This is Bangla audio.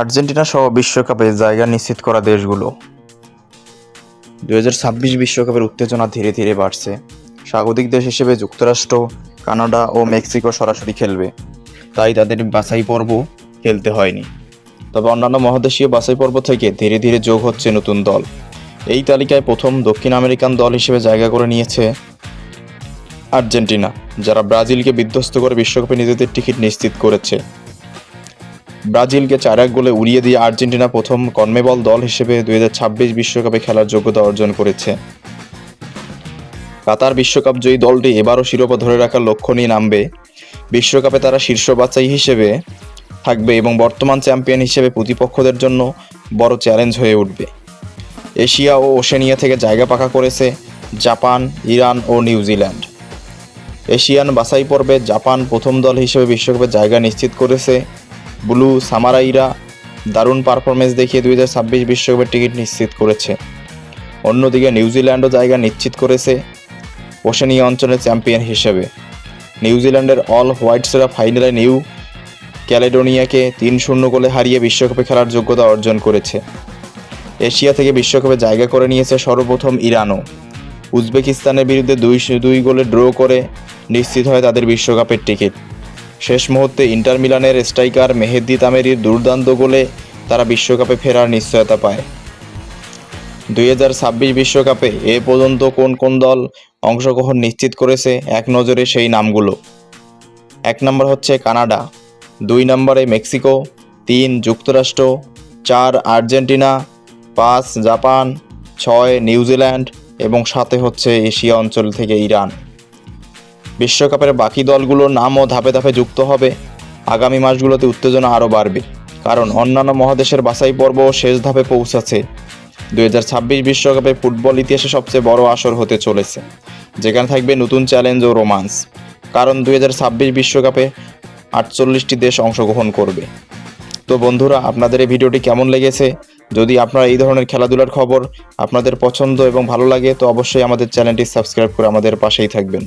আর্জেন্টিনা সহ বিশ্বকাপে জায়গা নিশ্চিত করা দেশগুলো। দু বিশ্বকাপের উত্তেজনা ধীরে ধীরে বাড়ছে। স্বাগতিক দেশ হিসেবে যুক্তরাষ্ট্র, কানাডা ও মেক্সিকো সরাসরি খেলবে। তাই তাদের বাছাই পর্ব খেলতে হয়নি। তবে অন্যান্য মহাদেশীয় বাছাই পর্ব থেকে ধীরে ধীরে যোগ হচ্ছে নতুন দল। এই তালিকায় প্রথম দক্ষিণ আমেরিকান দল হিসেবে জায়গা করে নিয়েছে আর্জেন্টিনা, যারা ব্রাজিলকে বিধ্বস্ত করে বিশ্বকাপে নিজেদের টিকিট নিশ্চিত করেছে। ব্রাজিলকে চার এক গোলে উড়িয়ে দিয়ে আর্জেন্টিনা প্রথম কনমেবল দল হিসেবে দুই বিশ্বকাপে খেলার যোগ্যতা অর্জন করেছে। কাতার বিশ্বকাপ জয়ী দলটি এবারও শিরোপা ধরে রাখার লক্ষ্য নিয়ে নামবে। বিশ্বকাপে তারা শীর্ষ বাছাই হিসেবে থাকবে এবং বর্তমান চ্যাম্পিয়ন হিসেবে প্রতিপক্ষদের জন্য বড় চ্যালেঞ্জ হয়ে উঠবে। এশিয়া ও ওশেনিয়া থেকে জায়গা পাকা করেছে জাপান, ইরান ও নিউজিল্যান্ড এশিয়ান বাছাই পর্বে জাপান প্রথম দল হিসেবে বিশ্বকাপে জায়গা নিশ্চিত করেছে ব্লু সামারাইরা দারুণ পারফরমেন্স দেখিয়ে দুই হাজার ছাব্বিশ বিশ্বকাপের টিকিট নিশ্চিত করেছে। অন্যদিকে নিউজিল্যান্ডও জায়গা নিশ্চিত করেছে ওশেনিয়া অঞ্চলের চ্যাম্পিয়ন হিসেবে। নিউজিল্যান্ডের অল হোয়াইটসরা ফাইনালে নিউ ক্যালেডোনিয়াকে তিন শূন্য গোলে হারিয়ে বিশ্বকাপে খেলার যোগ্যতা অর্জন করেছে। এশিয়া থেকে বিশ্বকাপে জায়গা করে নিয়েছে সর্বপ্রথম ইরানও। উজবেকিস্তানের বিরুদ্ধে দুই দুই গোলে ড্র করে নিশ্চিত হয় তাদের বিশ্বকাপের টিকিট। শেষ মুহূর্তে ইন্টার মিলানের স্ট্রাইকার মেহেদি তামেরির দুর্দান্ত গোলে তারা বিশ্বকাপে ফেরার নিশ্চয়তা পায়। দুই হাজার ছাব্বিশ বিশ্বকাপে এ পর্যন্ত কোন কোন দল অংশগ্রহণ নিশ্চিত করেছে এক নজরে সেই নামগুলো। এক নম্বর হচ্ছে কানাডা, দুই নম্বরে মেক্সিকো, তিন যুক্তরাষ্ট্র, চার আর্জেন্টিনা, পাঁচ জাপান, ছয় নিউজিল্যান্ড এবং সাথে হচ্ছে এশিয়া অঞ্চল থেকে ইরান। বিশ্বকাপের বাকি দলগুলোর নামও ধাপে ধাপে যুক্ত হবে। আগামী মাসগুলোতে উত্তেজনা আরও বাড়বে। কারণ অন্যান্য মহাদেশের বাছাই পর্ব শেষ ধাপে পৌঁছাচ্ছে। দুই বিশ্বকাপে ফুটবল ইতিহাসে সবচেয়ে বড় আসর হতে চলেছে। যেখানে থাকবে নতুন চ্যালেঞ্জ ও রোমান্স। কারণ দুই বিশ্বকাপে আটচল্লিশটি দেশ অংশগ্রহণ করবে। তো বন্ধুরা, আপনাদের এই ভিডিওটি কেমন লেগেছে? যদি আপনারা এই ধরনের খেলাধুলার খবর আপনাদের পছন্দ এবং ভালো লাগে, তো অবশ্যই আমাদের চ্যানেলটি সাবস্ক্রাইব করে আমাদের পাশেই থাকবেন।